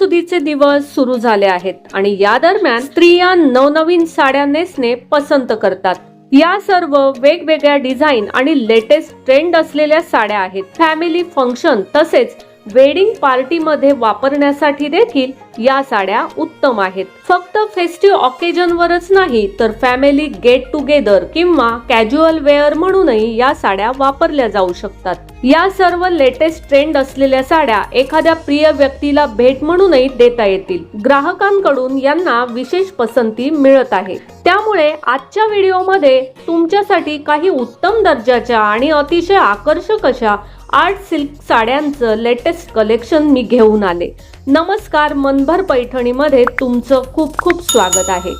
सणासुदीचे दिवस सुरू झाले आहेत आणि या दरम्यान स्त्रिया नवनवीन साड्या नेसणे पसंत करतात. या सर्व वेगवेगळ्या डिझाईन आणि लेटेस्ट ट्रेंड असलेल्या साड्या आहेत. फॅमिली फंक्शन तसेच वेडिंग पार्टीमध्ये वापरण्यासाठी देखील या साड्या उत्तम आहेत. फक्त फेस्टिव्ह ऑकेजन वरच नाही तर फॅमिली गेट टुगेदर किंवा कॅज्युअल वेअर म्हणूनही या साड्या वापरल्या जाऊ शकतात. या सर्व लेटेस्ट ट्रेंड असलेल्या साड्या एखाद्या प्रिय व्यक्तीला भेट म्हणूनही देता येतील. ग्राहकांकडून यांना विशेष पसंती मिळत आहे. त्यामुळे आजच्या व्हिडिओमध्ये तुमच्यासाठी काही उत्तम दर्जाच्या आणि अतिशय आकर्षक अशा आर्ट सिल्क साड्यांचं लेटेस्ट कलेक्शन मी घेऊन आले. नमस्कार मनभर पैठणीमध्ये तुमचं खूप खूप स्वागत आहे.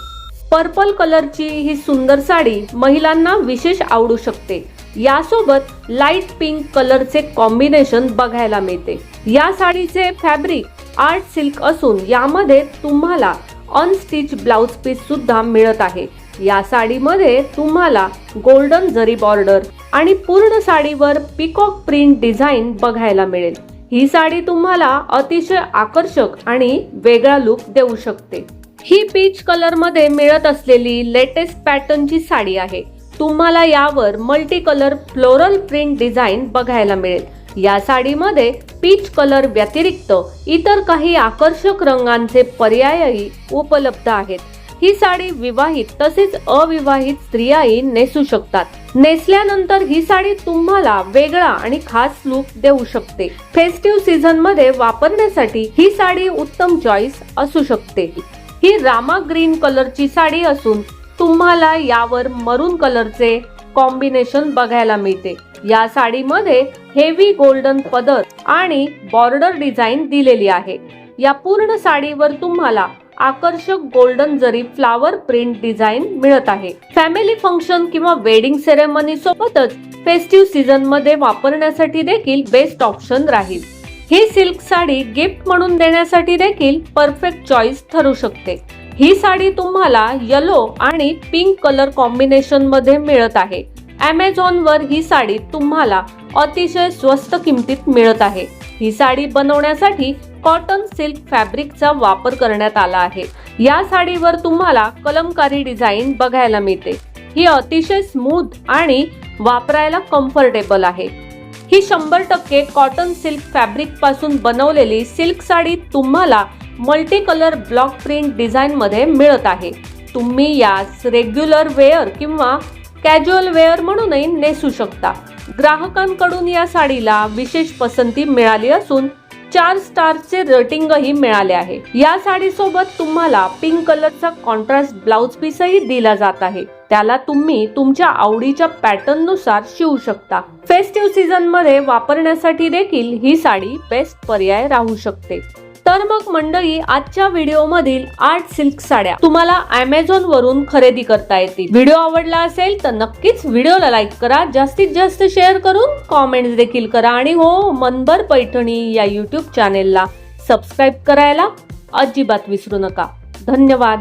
पर्पल कलरची ही सुंदर साडी महिलांना विशेष आवडू शकते. यासोबत लाइट पिंक कलरचे कॉम्बिनेशन बघायला मिळते. या साडीचे फॅब्रिक आर्ट सिल्क असून यामध्ये तुम्हाला अनस्टिच ब्लाउज पीस सुद्धा मिळत आहे. या साडीमध्ये तुम्हाला गोल्डन जरी बॉर्डर आणि पूर्ण साडीवर पिकॉक प्रिंट डिझाईन बघायला मिळेल. ही साडी तुम्हाला अतिशय आकर्षक आणि वेगळा लुक देऊ शकते. ही पीच कलरमध्ये मिळत असलेली लेटेस्ट पॅटर्नची साडी आहे. तुम्हाला यावर multi colour floral print design बघायला मिळेल. या साडीमध्ये पीच कलर व्यतिरिक्त इतर काही आकर्षक रंगांचे पर्यायही उपलब्ध आहेत. ही साडी विवाहित तसेच अविवाहित स्त्रियाही नेसू शकतात. नेसल्यानंतर ही साडी तुम्हाला वेगळा आणि खास लुक देऊ शकते. फेस्टिव्ह सीझनमध्ये वापरण्यासाठी ही साडी उत्तम चॉईस असू शकते. ही रामा ग्रीन कलरची साडी असून तुम्हाला यावर मरून कलरचे कॉम्बिनेशन बघायला मिळते. या साडीमध्ये हेवी गोल्डन पदर आणि बॉर्डर डिझाईन दिलेली आहे. या पूर्ण साडीवर तुम्हाला आकर्षक गोल्डन जरी फ्लावर प्रिंट डिझाईन मिळत आहे. फॅमिली फंक्शन किंवा वेडिंग सेरेमनी सोबतच फेस्टिव्ह सीझनमध्ये वापरण्यासाठी देखील बेस्ट ऑप्शन राहील. ही सिल्क साडी गिफ्ट म्हणून देण्यासाठी देखील परफेक्ट चॉईस ठरू शकते. ही साडी तुम्हाला येलो आणि पिंक कलर कॉम्बिनेशनमध्ये मिळत आहे. अमेझॉन वर ही साडी तुम्हाला अतिशय स्वस्त किमतीत मिळत आहे. ही साडी बनवण्यासाठी कॉटन सिल्क फॅब्रिकचा वापर करण्यात आला आहे. या साडीवर तुम्हाला कलमकारी डिझाईन बघायला मिळते. ही अतिशय स्मूथ आणि वापरायला कम्फर्टेबल आहे. ही शंभर टक्के कॉटन सिल्क फॅब्रिकपासून बनवलेली सिल्क साडी तुम्हाला multi colour block print design मध्ये मिळत आहे. तुम्ही यास रेग्युलर वेअर किंवा कॅज्युअल वेअर म्हणूनही नेसू शकता. ग्राहकांकडून या साडीला विशेष पसंती मिळाली असून चार स्टारचे रेटिंगही मिळाले आहे. या साडीसोबत तुम्हाला पिंक कलरचा कॉन्ट्रास्ट ब्लाउज पीसही दिला जात आहे. त्याला तुम्ही तुमच्या आवडीच्या पॅटर्ननुसार शिवू शकता. फेस्टिव्ह सीझनमध्ये वापरण्यासाठी देखील ही साडी बेस्ट पर्याय राहू शकते. तर मग मंडळी आजच्या व्हिडिओ मधील आर्ट सिल्क साड्या तुम्हाला अमेझॉन वरून खरेदी करता येतील. व्हिडिओ आवडला असेल तर नक्कीच व्हिडिओला लाईक करा जास्तीत जास्त शेअर करून कॉमेंट्स देखील करा आणि हो मनभर पैठणी या युट्यूब चॅनेलला सबस्क्राईब करायला अजिबात विसरू नका. धन्यवाद.